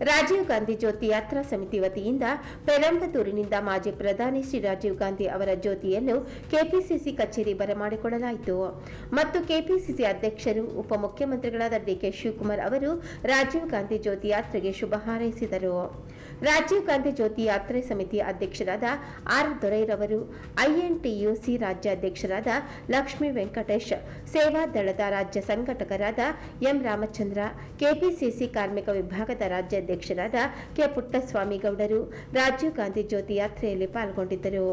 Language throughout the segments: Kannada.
ರಾಜೀವ್ ಗಾಂಧಿ ಜ್ಯೋತಿ ಯಾತ್ರಾ ಸಮಿತಿ ವತಿಯಿಂದ ಪೆರಂಬದೂರಿನಿಂದ ಮಾಜಿ ಪ್ರಧಾನಿ ಶ್ರೀ ರಾಜೀವ್ ಗಾಂಧಿ ಅವರ ಜ್ಯೋತಿಯನ್ನು ಕೆಪಿಸಿಸಿ ಕಚೇರಿ ಬರಮಾಡಿಕೊಳ್ಳಲಾಯಿತು. ಮತ್ತು ಕೆಪಿಸಿಸಿ ಅಧ್ಯಕ್ಷರು, ಉಪಮುಖ್ಯಮಂತ್ರಿಗಳಾದ ಡಿಕೆ ಶಿವಕುಮಾರ್ ಅವರು ರಾಜೀವ್ ಗಾಂಧಿ ಜ್ಯೋತಿ ಯಾತ್ರೆಗೆ ಶುಭ ಹಾರೈಸಿದರು. ರಾಜೀವ್ ಗಾಂಧಿ ಜ್ಯೋತಿ ಯಾತ್ರೆ ಸಮಿತಿ ಅಧ್ಯಕ್ಷರಾದ ಆರ್ ದೊರೈರವರು ಐಎನ್ಟಿಯುಸಿ ರಾಜ್ಯಾಧ್ಯಕ್ಷರಾದ ಲಕ್ಷ್ಮೀ ವೆಂಕಟೇಶ್, ಸೇವಾ ದಳದ ರಾಜ್ಯ ಸಂಘಟಕರಾದ ಎಂ ರಾಮಚಂದ್ರ ಕೆಪಿಸಿಸಿ ಕಾರ್ಮಿಕ ವಿಭಾಗದ ರಾಜ್ಯಾಧ್ಯಕ್ಷರಾದ ಕೆ ಪುಟ್ಟಸ್ವಾಮಿ ಗೌಡರು ರಾಜೀವ್ ಗಾಂಧಿ ಜ್ಯೋತಿ ಯಾತ್ರೆಯಲ್ಲಿ ಪಾಲ್ಗೊಂಡಿದ್ದರು.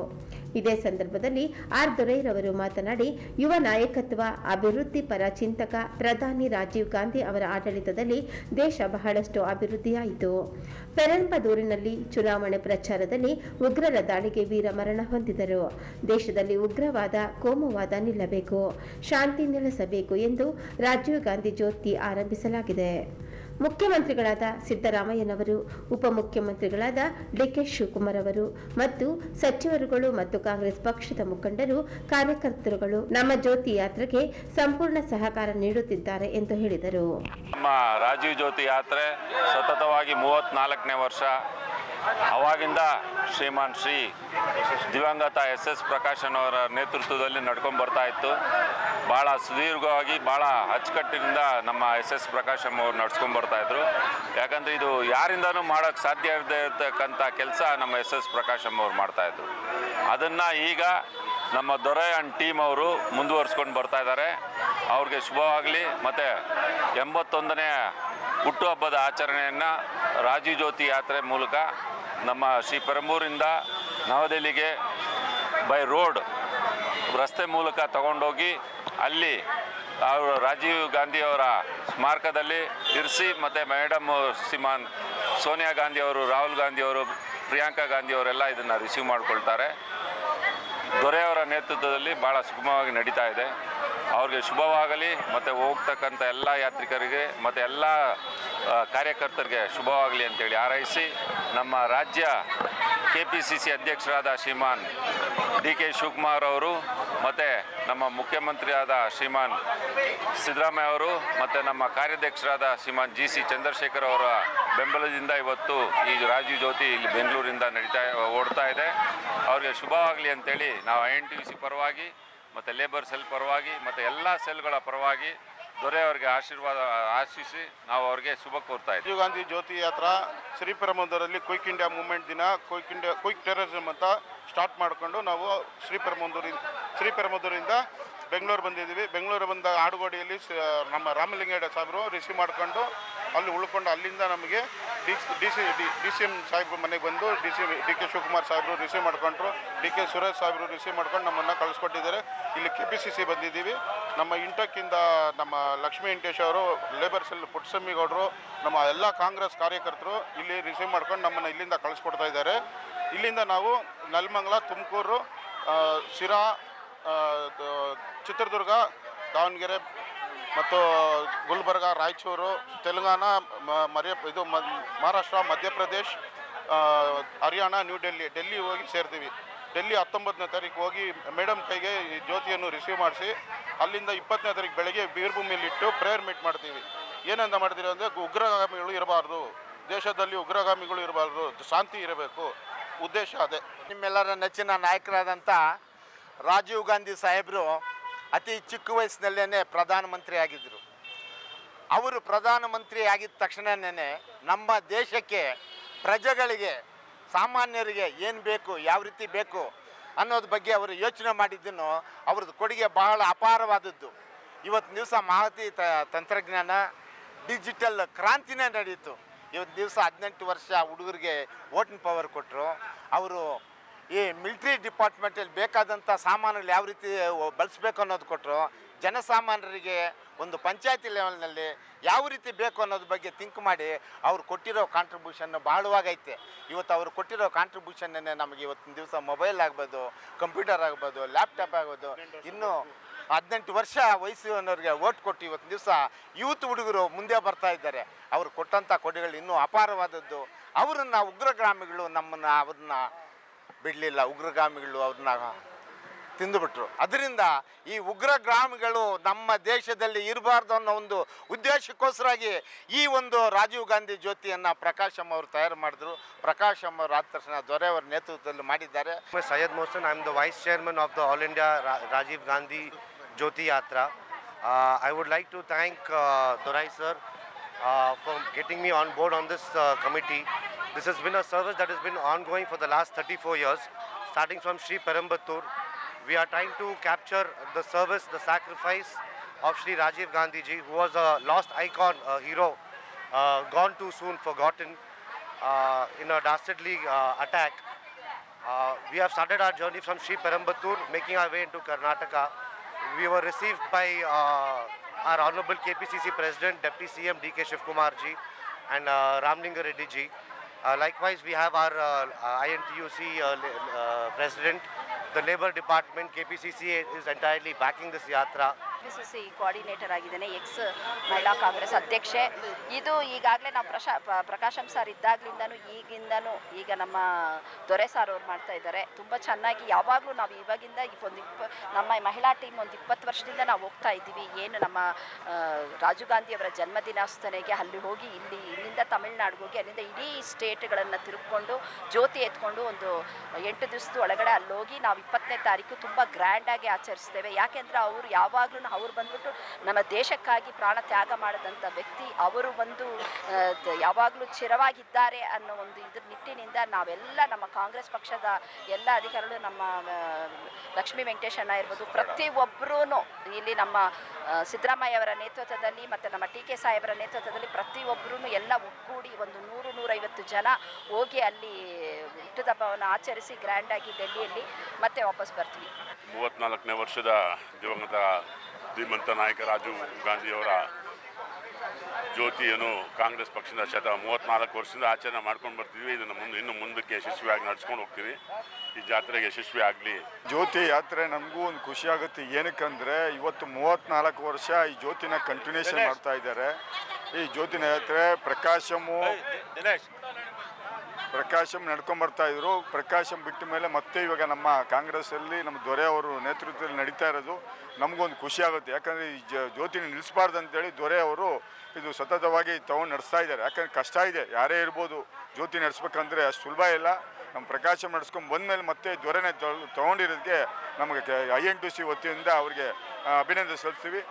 ಇದೇ ಸಂದರ್ಭದಲ್ಲಿ ಆರ್ ದೊರೈರವರು ಮಾತನಾಡಿ, ಯುವ ನಾಯಕತ್ವ, ಅಭಿವೃದ್ಧಿ ಪರ ಚಿಂತಕ ಪ್ರಧಾನಿ ರಾಜೀವ್ ಗಾಂಧಿ ಅವರ ಆಡಳಿತದಲ್ಲಿ ದೇಶ ಬಹಳಷ್ಟು ಅಭಿವೃದ್ಧಿಯಾಯಿತು. ಪೆರಂಬದೂರಿನಲ್ಲಿ ಚುನಾವಣೆ ಪ್ರಚಾರದಲ್ಲಿ ಉಗ್ರರ ದಾಳಿಗೆ ವೀರ ಮರಣ ಹೊಂದಿದರು. ದೇಶದಲ್ಲಿ ಉಗ್ರವಾದ, ಕೋಮುವಾದ ನಿಲ್ಲಬೇಕು. ಶಾಂತಿ ನೆಲೆಸಬೇಕು ಎಂದು ರಾಜೀವ್ ಗಾಂಧಿ ಜ್ಯೋತಿ ಆರಂಭಿಸಲಾಗಿದೆ. ಮುಖ್ಯಮಂತ್ರಿಗಳಾದ ಸಿದ್ದರಾಮಯ್ಯನವರು, ಉಪಮುಖ್ಯಮಂತ್ರಿಗಳಾದ ಡಿಕೆ ಶಿವಕುಮಾರ್ ಅವರು ಮತ್ತು ಸಚಿವರುಗಳು ಮತ್ತು ಕಾಂಗ್ರೆಸ್ ಪಕ್ಷದ ಮುಖಂಡರು, ಕಾರ್ಯಕರ್ತರುಗಳು ನಮ್ಮ ಜ್ಯೋತಿ ಯಾತ್ರೆಗೆ ಸಂಪೂರ್ಣ ಸಹಕಾರ ನೀಡುತ್ತಿದ್ದಾರೆ ಎಂದು ಹೇಳಿದರು. ನಮ್ಮ ರಾಜೀವ್ ಜ್ಯೋತಿ ಯಾತ್ರೆ ಸತತವಾಗಿ ಮೂವತ್ತ್ನಾಲ್ಕನೇ ವರ್ಷ ಅವಾಗಿಂದ ಶ್ರೀಮಾನ್ ಶ್ರೀ ದಿವಂಗತ ಎಸ್ ಎಸ್ ಪ್ರಕಾಶನವರ ನೇತೃತ್ವದಲ್ಲಿ ನಡ್ಕೊಂಡು ಬರ್ತಾ ಇತ್ತು. ಭಾಳ ಸುದೀರ್ಘವಾಗಿ ಭಾಳ ಅಚ್ಚುಕಟ್ಟಿನಿಂದ ನಮ್ಮ ಎಸ್ ಎಸ್ ಪ್ರಕಾಶ್ ಅವರು ನಡ್ಸ್ಕೊಂಡು ಬರ್ತಾ ಇದ್ರು. ಯಾಕಂದರೆ ಇದು ಯಾರಿಂದನೂ ಮಾಡೋಕ್ಕೆ ಸಾಧ್ಯ ಇರದೇ ಇರತಕ್ಕಂಥ ಕೆಲಸ ನಮ್ಮ ಎಸ್ ಎಸ್ ಪ್ರಕಾಶಂ ಅವ್ರು ಮಾಡ್ತಾಯಿದ್ರು ಅದನ್ನು ಈಗ ನಮ್ಮ ದೊರೆ ಟೀಮ್ ಅವರು ಮುಂದುವರ್ಸ್ಕೊಂಡು ಬರ್ತಾ ಇದ್ದಾರೆ. ಅವ್ರಿಗೆ ಶುಭವಾಗಲಿ. ಮತ್ತು ಎಂಬತ್ತೊಂದನೇ ಹುಟ್ಟುಹಬ್ಬದ ಆಚರಣೆಯನ್ನು ರಾಜೀವ್ ಜ್ಯೋತಿ ಯಾತ್ರೆ ಮೂಲಕ ನಮ್ಮ ಶ್ರೀ ಪೆರಂಬೂರಿಂದ ನವದೆಹಲಿಗೆ ಬೈ ರೋಡ್ ರಸ್ತೆ ಮೂಲಕ ತಗೊಂಡೋಗಿ ಅಲ್ಲಿ ಅವರು ರಾಜೀವ್ ಗಾಂಧಿ ಅವರ ಸ್ಮಾರಕದಲ್ಲಿ ಇರಿಸಿ ಮತ್ತು ಮೇಡಮ್ ಸಿಮಾನ್ ಸೋನಿಯಾ ಗಾಂಧಿ ಅವರು, ರಾಹುಲ್ ಗಾಂಧಿ ಅವರು, ಪ್ರಿಯಾಂಕಾ ಗಾಂಧಿ ಅವರೆಲ್ಲ ಇದನ್ನು ರಿಸೀವ್ ಮಾಡಿಕೊಳ್ತಾರೆ. ದೊರೆಯವರ ನೇತೃತ್ವದಲ್ಲಿ ಭಾಳ ಸುಗಮವಾಗಿ ನಡೀತಾ ಇದೆ. ಅವ್ರಿಗೆ ಶುಭವಾಗಲಿ, ಮತ್ತು ಹೋಗ್ತಕ್ಕಂಥ ಎಲ್ಲ ಯಾತ್ರಿಕರಿಗೆ, ಮತ್ತು ಎಲ್ಲ ಕಾರ್ಯಕರ್ತರಿಗೆ ಶುಭವಾಗಲಿ ಅಂತೇಳಿ ಹಾರೈಸಿ ನಮ್ಮ ರಾಜ್ಯ ಕೆ ಪಿ ಸಿ ಸಿ ಅಧ್ಯಕ್ಷರಾದ ಶ್ರೀಮಾನ್ ಡಿ ಕೆ ಶಿವಕುಮಾರ್ ಅವರು ಮತ್ತು ನಮ್ಮ ಮುಖ್ಯಮಂತ್ರಿಯಾದ ಶ್ರೀಮಾನ್ ಸಿದ್ದರಾಮಯ್ಯ ಅವರು ಮತ್ತು ನಮ್ಮ ಕಾರ್ಯಾಧ್ಯಕ್ಷರಾದ ಶ್ರೀಮಾನ್ ಜಿ ಸಿ ಚಂದ್ರಶೇಖರ್ ಅವರ ಬೆಂಬಲದಿಂದ ಇವತ್ತು ಈ ರಾಜೀವ್ ಜ್ಯೋತಿ ಇಲ್ಲಿ ಬೆಂಗಳೂರಿಂದ ನಡೀತಾ ಓಡ್ತಾ ಇದೆ. ಅವರಿಗೆ ಶುಭವಾಗಲಿ ಅಂತೇಳಿ ನಾವು ಐ ಎನ್ ಟಿ ಸಿ ಪರವಾಗಿ ಮತ್ತು ಲೇಬರ್ ಸೆಲ್ ಪರವಾಗಿ ಮತ್ತು ಎಲ್ಲ ಸೆಲ್ಗಳ ಪರವಾಗಿ ದೊರೆ ಅವರಿಗೆ ಆಶೀರ್ವಾದ, ಆಶಿಸಿ ನಾವು ಅವರಿಗೆ ಶುಭ ಕೋರ್ತಾ ಇದ್ದೀವಿ. ರಾಜೀವ್ ಗಾಂಧಿ ಜ್ಯೋತಿ ಯಾತ್ರಾ ಶ್ರೀಪೆರಮಂದೂರಲ್ಲಿ ಕ್ವಿಕ್ ಇಂಡಿಯಾ ಮೂವ್ಮೆಂಟ್ ದಿನ ಕ್ವಿಕ್ ಇಂಡಿಯಾ ಕ್ವಿಕ್ ಟೆರರಿಸಮ್ ಅಂತ ಸ್ಟಾರ್ಟ್ ಮಾಡಿಕೊಂಡು ನಾವು ಶ್ರೀಪೆರಮಂದೂರಿಂದ ಶ್ರೀಪೆರಮಂದೂರಿಂದ ಬೆಂಗಳೂರು ಬಂದಿದ್ದೀವಿ. ಬೆಂಗಳೂರು ಬಂದ ಆಡುಗೋಡಿಯಲ್ಲಿ ನಮ್ಮ ರಾಮಲಿಂಗಯ್ಯ ಸಾಹೇಬರು ರಿಸೀವ್ ಮಾಡಿಕೊಂಡು ಅಲ್ಲಿ ಉಳ್ಕೊಂಡು ಅಲ್ಲಿಂದ ನಮಗೆ D D C D C M ಸಾಹೇಬ್ರ ಮನೆಗೆ ಬಂದು D C, D K Shivakumar ಸಾಹೇಬರು ರಿಸೀವ್ ಮಾಡ್ಕೊಂಡ್ರು. ಡಿ ಕೆ ಸುರೇಶ್ ಸಾಹೇಬರು ರಿಸೀವ್ ಮಾಡ್ಕೊಂಡು ನಮ್ಮನ್ನು ಕಳಿಸ್ಕೊಟ್ಟಿದ್ದಾರೆ. ಇಲ್ಲಿ ಕೆ ಪಿ ಸಿ ಸಿ ಬಂದಿದ್ದೀವಿ. ನಮ್ಮ ಇಂಟಕ್ಕಿಂದ ನಮ್ಮ ಲಕ್ಷ್ಮೀ ವೆಂಕಟೇಶ್ ಅವರು ಲೇಬರ್ ಸೆಲ್ ಪುಟ್ಟಸ್ವಾಮಿ ಗೌಡರು, ನಮ್ಮ ಎಲ್ಲ ಕಾಂಗ್ರೆಸ್ ಕಾರ್ಯಕರ್ತರು ಇಲ್ಲಿ ರಿಸೀವ್ ಮಾಡ್ಕೊಂಡು ನಮ್ಮನ್ನು ಇಲ್ಲಿಂದ ಕಳಿಸ್ಕೊಡ್ತಾ ಇದ್ದಾರೆ. ಇಲ್ಲಿಂದ ನಾವು ನೆಲಮಂಗಲ, ತುಮಕೂರು ಶಿರಾ ಚಿತ್ರದುರ್ಗ, ದಾವಣಗೆರೆ ಮತ್ತು ಗುಲ್ಬರ್ಗ, ರಾಯಚೂರು, ತೆಲಂಗಾಣ ಮರ್ಯ, ಇದು ಮಹಾರಾಷ್ಟ್ರ, ಮಧ್ಯಪ್ರದೇಶ್ ಹರಿಯಾಣ, ನ್ಯೂ ಡೆಲ್ಲಿ ಡೆಲ್ಲಿ ಹೋಗಿ ಸೇರ್ತೀವಿ. ಡೆಲ್ಲಿ ಹತ್ತೊಂಬತ್ತನೇ ತಾರೀಕು ಹೋಗಿ ಮೇಡಮ್ ಕೈಗೆ ಈ ಜ್ಯೋತಿಯನ್ನು ರಿಸೀವ್ ಮಾಡಿಸಿ, ಅಲ್ಲಿಂದ ಇಪ್ಪತ್ತನೇ ತಾರೀಕು ಬೆಳಗ್ಗೆ ಬೀರ್ಭೂಮಿಯಲ್ಲಿ ಇಟ್ಟು ಪ್ರೇಯರ್ ಮೀಟ್ ಮಾಡ್ತೀವಿ. ಏನಂತ ಮಾಡ್ತೀರಿ ಅಂದರೆ ಉಗ್ರಗಾಮಿಗಳು ಇರಬಾರ್ದು. ದೇಶದಲ್ಲಿ ಉಗ್ರಗಾಮಿಗಳು ಇರಬಾರ್ದು. ಶಾಂತಿ ಇರಬೇಕು. ಉದ್ದೇಶ ಅದೇ. ನಿಮ್ಮೆಲ್ಲರ ನೆಚ್ಚಿನ ನಾಯಕರಾದಂಥ ರಾಜೀವ್ ಗಾಂಧಿ ಸಾಹೇಬರು ಅತಿ ಚಿಕ್ಕ ವಯಸ್ಸಿನಲ್ಲೇ ಪ್ರಧಾನಮಂತ್ರಿ ಆಗಿದ್ದರು ಅವರು ಪ್ರಧಾನಮಂತ್ರಿ ಆಗಿದ್ದ ತಕ್ಷಣನೇ ನಮ್ಮ ದೇಶಕ್ಕೆ ಪ್ರಜೆಗಳಿಗೆ ಸಾಮಾನ್ಯರಿಗೆ ಏನು ಬೇಕು, ಯಾವ ರೀತಿ ಬೇಕು ಅನ್ನೋದ್ರ ಬಗ್ಗೆ ಅವರು ಯೋಚನೆ ಮಾಡಿದ್ದನ್ನು ಅವ್ರದ್ದು ಕೊಡುಗೆ ಬಹಳ ಅಪಾರವಾದದ್ದು. ಇವತ್ತು ದಿವಸ ಮಾಹಿತಿ ತಂತ್ರಜ್ಞಾನ, ಡಿಜಿಟಲ್ ಕ್ರಾಂತಿನೇ ನಡೆಯಿತು ಇವತ್ತು ದಿವಸ ಹದಿನೆಂಟು ವರ್ಷ ಹುಡುಗರಿಗೆ ವೋಟಿಂಗ್ ಪವರ್ ಕೊಟ್ಟರು ಅವರು ಮಿಲ್ಟ್ರಿ ಡಿಪಾರ್ಟ್ಮೆಂಟಲ್ಲಿ ಬೇಕಾದಂಥ ಸಾಮಾನುಗಳು ಯಾವ ರೀತಿ ಬಳಸಬೇಕು ಅನ್ನೋದು ಕೊಟ್ಟರು, ಜನಸಾಮಾನ್ಯರಿಗೆ ಒಂದು ಪಂಚಾಯತಿ ಲೆವೆಲ್ನಲ್ಲಿ ಯಾವ ರೀತಿ ಬೇಕು ಅನ್ನೋದ್ರ ಬಗ್ಗೆ ಥಿಂಕ್ ಮಾಡಿ ಅವ್ರು ಕೊಟ್ಟಿರೋ ಕಾಂಟ್ರಿಬ್ಯೂಷನ್ ಬಹಳವಾಗೈತೆ ಇವತ್ತು ಅವರು ಕೊಟ್ಟಿರೋ ಕಾಂಟ್ರಿಬ್ಯೂಷನ್ನೇ ನಮಗೆ ಇವತ್ತಿನ ದಿವಸ ಮೊಬೈಲ್ ಆಗ್ಬೋದು ಕಂಪ್ಯೂಟರ್ ಆಗ್ಬೋದು ಲ್ಯಾಪ್ಟಾಪ್ ಆಗ್ಬೋದು, ಇನ್ನೂ ಹದಿನೆಂಟು ವರ್ಷ ವಯಸ್ಸು ಅನ್ನೋರಿಗೆ ಓಟ್ ಕೊಟ್ಟು ಇವತ್ತಿನ ದಿವಸ ಯೂತ್ ಹುಡುಗರು ಮುಂದೆ ಬರ್ತಾ ಇದ್ದಾರೆ. ಅವರು ಕೊಟ್ಟಂಥ ಕೊಡುಗೆಗಳು ಇನ್ನೂ ಅಪಾರವಾದದ್ದು. ಅವರನ್ನು ಉಗ್ರಗಾಮಿಗಳು ನಮ್ಮನ್ನು, ಅವ್ರನ್ನ ಬಿಡಲಿಲ್ಲ, ಉಗ್ರಗಾಮಿಗಳು ಅವ್ರನ್ನ ತಿಂದುಬಿಟ್ರು. ಅದರಿಂದ ಈ ಉಗ್ರಗಾಮಿಗಳು ನಮ್ಮ ದೇಶದಲ್ಲಿ ಇರಬಾರ್ದು ಅನ್ನೋ ಒಂದು ಉದ್ದೇಶಕ್ಕೋಸ್ಕರಾಗಿ ಈ ಒಂದು ರಾಜೀವ್ ಗಾಂಧಿ ಜ್ಯೋತಿಯನ್ನು ಪ್ರಕಾಶಮ್ ಅವರು ತಯಾರು ಮಾಡಿದ್ರು. ಪ್ರಕಾಶಮ್ ಅವರು ಆದ ತಕ್ಷಣ ದೊರೆಯವರ ನೇತೃತ್ವದಲ್ಲಿ ಮಾಡಿದ್ದಾರೆ. Syed Mohsin I am the vice chairman of the all India Rajiv Gandhi Jyoti Yatra I would like to thank Dorai sir for getting me on board on this committee this has been a service that has been ongoing for the last 34 years, starting from Sri Perambatur. We are trying to capture the service, the sacrifice of Sri Rajiv Gandhi ji, who was a lost icon, a hero, uh, gone too soon, forgotten uh, in a dastardly uh, attack. Uh, we have started our journey from Sri Perambatur, making our way into Karnataka. We were received by uh, our Honorable KPCC President, Deputy CM DK Shivkumar ji, and uh, Ramlinga Reddy ji. Uh, likewise, we have our uh, uh, INTUC President, the Labour Department, KPCC is entirely backing this yatra. P C coordinator ಆಗಿದ್ದೇನೆ ಎಕ್ಸ್ ಮಹಿಳಾ ಕಾಂಗ್ರೆಸ್ ಅಧ್ಯಕ್ಷೆ. ಇದು ಈಗಾಗಲೇ ನಾವು ಪ್ರಶಾ ಪ್ರಕಾಶಂ ಸರ್ ಇದ್ದಾಗಲಿಂದನೂ ಈಗಿಂದನೂ ಈಗ ನಮ್ಮ ದೊರೆ ಸಾರ್ ಅವ್ರು ಮಾಡ್ತಾ ಇದ್ದಾರೆ. ತುಂಬ ಚೆನ್ನಾಗಿ ಯಾವಾಗಲೂ ನಾವು ಇವಾಗಿಂದ ಒಂದು ಇಪ್ಪ, ನಮ್ಮ ಮಹಿಳಾ ಟೀಮ್ ಒಂದು ಇಪ್ಪತ್ತು ವರ್ಷದಿಂದ ನಾವು ಹೋಗ್ತಾ ಇದ್ದೀವಿ. ಏನು ನಮ್ಮ ರಾಜೀವ್ ಗಾಂಧಿ ಅವರ ಜನ್ಮದಿನಾಚರಣೆಗೆ ಅಲ್ಲಿ ಹೋಗಿ ಇಲ್ಲಿ, ಇಲ್ಲಿಂದ ತಮಿಳ್ನಾಡಿಗೆ ಹೋಗಿ ಅಲ್ಲಿಂದ ಇಡೀ ಸ್ಟೇಟ್ಗಳನ್ನು ತಿರುಕೊಂಡು ಜ್ಯೋತಿ ಎತ್ಕೊಂಡು ಒಂದು ಎಂಟು ದಿವಸದ ಒಳಗಡೆ ಅಲ್ಲಿ ಹೋಗಿ ನಾವು ಇಪ್ಪತ್ತನೇ ತಾರೀಕು ತುಂಬ ಗ್ರ್ಯಾಂಡಾಗಿ ಆಚರಿಸ್ತೇವೆ. ಯಾಕೆಂದರೆ ಅವರು ಯಾವಾಗಲೂ ಅವ್ರು ಬಂದ್ಬಿಟ್ಟು ನಮ್ಮ ದೇಶಕ್ಕಾಗಿ ಪ್ರಾಣ ತ್ಯಾಗ ಮಾಡಿದಂಥ ವ್ಯಕ್ತಿ ಅವರು ಒಂದು ಯಾವಾಗಲೂ ಚಿರವಾಗಿದ್ದಾರೆ ಅನ್ನೋ ಒಂದು ಇದ್ರ ನಿಟ್ಟಿನಿಂದ ನಾವೆಲ್ಲ ನಮ್ಮ ಕಾಂಗ್ರೆಸ್ ಪಕ್ಷದ ಎಲ್ಲ ಅಧಿಕಾರಿಗಳು ನಮ್ಮ ಲಕ್ಷ್ಮೀ ವೆಂಕಟೇಶ್ ಅಣ್ಣ ಇರ್ಬೋದು ಪ್ರತಿಯೊಬ್ಬರೂ ಇಲ್ಲಿ ನಮ್ಮ ಸಿದ್ದರಾಮಯ್ಯ ಅವರ ನೇತೃತ್ವದಲ್ಲಿ ಮತ್ತು ನಮ್ಮ ಟಿ ಕೆ ಸಾಹೇಬರ ನೇತೃತ್ವದಲ್ಲಿ ಪ್ರತಿಯೊಬ್ಬರೂ ಎಲ್ಲ ಒಗ್ಗೂಡಿ ಒಂದು ನೂರು, ನೂರೈವತ್ತು ಜನ ಹೋಗಿ ಅಲ್ಲಿ ಹುಟ್ಟುಹಬ್ಬವನ್ನು ಆಚರಿಸಿ ಗ್ರ್ಯಾಂಡಾಗಿ ಡೆಲ್ಲಿಯಲ್ಲಿ ಮತ್ತೆ ವಾಪಸ್ ಬರ್ತೀವಿ. ಮೂವತ್ತ್ನಾಲ್ಕನೇ ವರ್ಷದ ದಿವಂಗತ ಧೀಮಂತ ನಾಯಕ ರಾಜೀವ್ ಗಾಂಧಿಯವರ ಜ್ಯೋತಿಯನ್ನು ಕಾಂಗ್ರೆಸ್ ಪಕ್ಷದ ಶತ ಮೂವತ್ತ್ನಾಲ್ಕು ವರ್ಷದಿಂದ ಆಚರಣೆ ಮಾಡ್ಕೊಂಡು ಬರ್ತೀವಿ ಇದನ್ನು ಮುಂದೆ ಇನ್ನು ಮುಂದಕ್ಕೆ ಯಶಸ್ವಿಯಾಗಿ ನಡ್ಸ್ಕೊಂಡು ಹೋಗ್ತೀವಿ. ಈ ಜಾತ್ರೆಗೆ ಯಶಸ್ವಿ ಆಗಲಿ. ಜ್ಯೋತಿ ಯಾತ್ರೆ ನಮಗೂ ಒಂದು ಖುಷಿ ಆಗುತ್ತೆ. ಏನಕ್ಕಂದ್ರೆ ಇವತ್ತು ಮೂವತ್ನಾಲ್ಕು ವರ್ಷ ಈ ಜ್ಯೋತಿನ ಕಂಟಿನ್ಯೂಷನ್ ಮಾಡ್ತಾ ಇದ್ದಾರೆ. ಈ ಜ್ಯೋತಿನ ಯಾತ್ರೆ ಪ್ರಕಾಶಮು ಪ್ರಕಾಶಂ ನಡ್ಕೊಂಡ್ ಬರ್ತಾ ಇದ್ರು. ಪ್ರಕಾಶಂ ಬಿಟ್ಟ ಮೇಲೆ ಮತ್ತೆ ಇವಾಗ ನಮ್ಮ ಕಾಂಗ್ರೆಸ್ಸಲ್ಲಿ ನಮ್ಮ ದೊರೆ ಅವರು ನೇತೃತ್ವದಲ್ಲಿ ನಡೀತಾ ಇರೋದು ನಮಗೊಂದು ಖುಷಿ ಆಗುತ್ತೆ. ಯಾಕಂದರೆ ಈ ಜ್ಯೋತಿನ ನಿಲ್ಲಿಸಬಾರ್ದು ಅಂತೇಳಿ ದೊರೆ ಅವರು ಇದು ಸತತವಾಗಿ ತಗೊಂಡು ನಡೆಸ್ತಾ ಇದ್ದಾರೆ. ಯಾಕಂದ್ರೆ ಕಷ್ಟ ಇದೆ. ಯಾರೇ ಇರ್ಬೋದು ಜ್ಯೋತಿ ನಡೆಸ್ಬೇಕಂದ್ರೆ ಅಷ್ಟು ಸುಲಭ ಇಲ್ಲ. ನಮ್ಮ ಪ್ರಕಾಶಂ ನಡೆಸ್ಕೊಂಡು ಬಂದಮೇಲೆ ಮತ್ತೆ ದೊರೆನೇ ತಗೊಂಡಿರೋದಕ್ಕೆ ನಮಗೆ ಐ ಎನ್ ಟು ಸಿ ವತಿಯಿಂದ ಅವರಿಗೆ ಅಭಿನಂದನೆ ಸಲ್ಲಿಸ್ತೀವಿ.